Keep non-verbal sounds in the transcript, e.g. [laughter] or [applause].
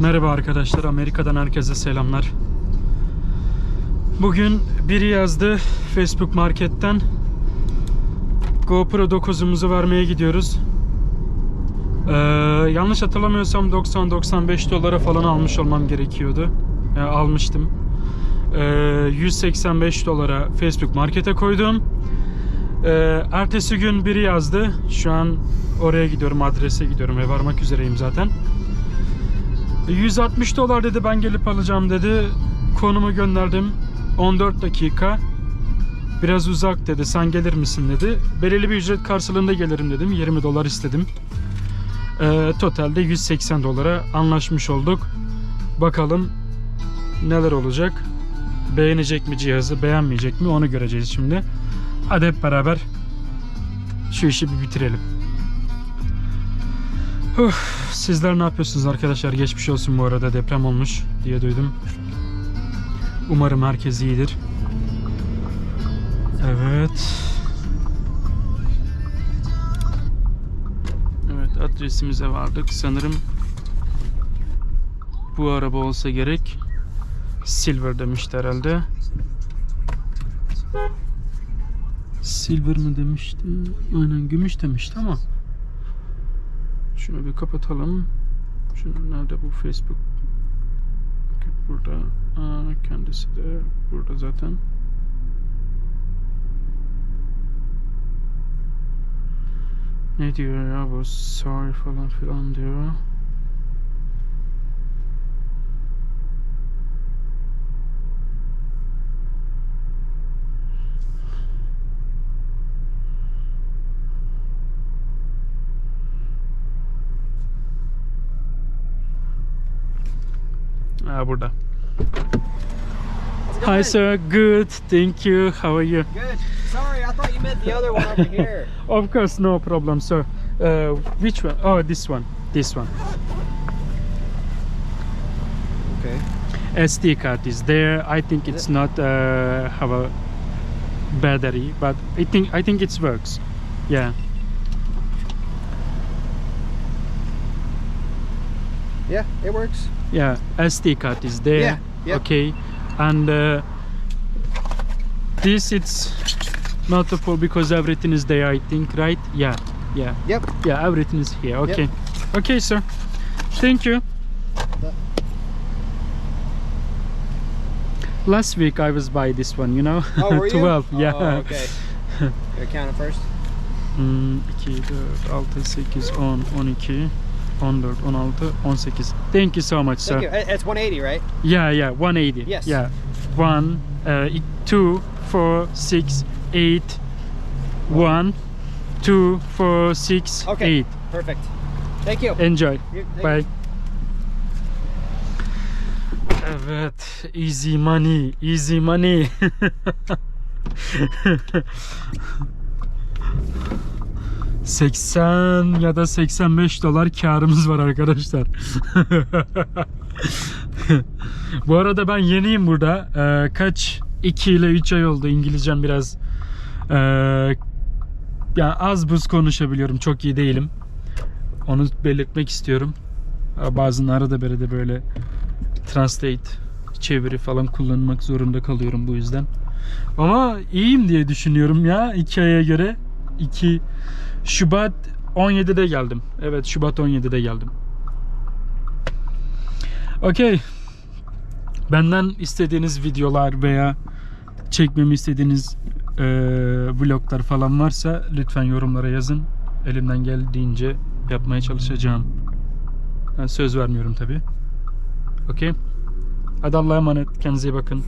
Merhaba arkadaşlar, Amerika'dan herkese selamlar. Bugün biri yazdı Facebook Market'ten GoPro 9'umuzu vermeye gidiyoruz. Ee, yanlış hatırlamıyorsam 90-95 dolara falan almış olmam gerekiyordu. Yani almıştım. Ee, 185 dolara Facebook Market'e koydum. Ee, ertesi gün biri yazdı. Şu an oraya gidiyorum, adrese gidiyorum ve varmak üzereyim zaten. 160 dolar dedi ben gelip alacağım dedi. Konumu gönderdim. 14 dakika. Biraz uzak dedi. Sen gelir misin dedi. Belirli bir ücret karşılığında gelirim dedim. 20 dolar istedim. Ee, totalde 180 dolara anlaşmış olduk. Bakalım neler olacak. Beğenecek mi cihazı, beğenmeyecek mi onu göreceğiz şimdi. Hadi hep beraber şu işi bir bitirelim. Uf, sizler ne yapıyorsunuz arkadaşlar? Geçmiş olsun bu arada deprem olmuş diye duydum. Umarım herkes iyidir. Evet. Evet adresimize vardık. Sanırım bu araba olsa gerek. Silver demişti herhalde. Silver mı demişti? Aynen gümüş demişti ama. Şunu bir kapatalım. Şunu nerede bu Facebook? Burada. Aa, kendisi de burada zaten. Ne diyor ya bu sorry falan filan diyor. How's it Hi sir, good, thank you. How are you? Good. Sorry, I thought you meant the other one over here. [laughs] Of course, no problem, sir. Uh, which one? Oh, this one. This one. Okay. SD card is there. I think it's it? not uh, have a battery, but I think I think it works. Yeah. Yeah, it works. Yeah. SD card is there. Yeah, yep. Okay. And uh, this it's not a full because everything is there. I think, right? Yeah. Yeah. Yep. Yeah. Everything is here. Okay. Okay, sir. Thank you. Last week I was by this one, you know. Oh, were [laughs] you? 12. Yeah. Oh, okay. [laughs] Here, count it first. Hmm, 2, 4, 6, 8, 10, 12, 14, 16, 18. Thank you so much, sir. Thank you. It's 180, right? Yeah, yeah, 180. Yes. Yeah. 1, uh, 2, 4, 6, 8, 1, 2, 4, 6, Okay. 8. Perfect. Thank you. Enjoy. Thank Bye. you. Evet, easy money, easy money. [laughs] ...80 ya da 85 dolar karımız var arkadaşlar. [laughs] Bu arada ben yeniyim burada. Ee, kaç 2 ile 3 ay oldu. İngilizcem biraz ee, yani az buz konuşabiliyorum. Çok iyi değilim. Onu belirtmek istiyorum. Ee, Bazen arada berede böyle translate çeviri falan kullanmak zorunda kalıyorum bu yüzden. Ama iyiyim diye düşünüyorum ya hikayeye göre. 2 Şubat 17'de geldim. Evet Şubat 17'de geldim. Okey. Benden istediğiniz videolar veya çekmemi istediğiniz eee, vloglar falan varsa lütfen yorumlara yazın. Elimden geldiğince yapmaya çalışacağım. Ben söz vermiyorum tabi. Okey. Hadi Allah'a emanet. Kendinize iyi bakın.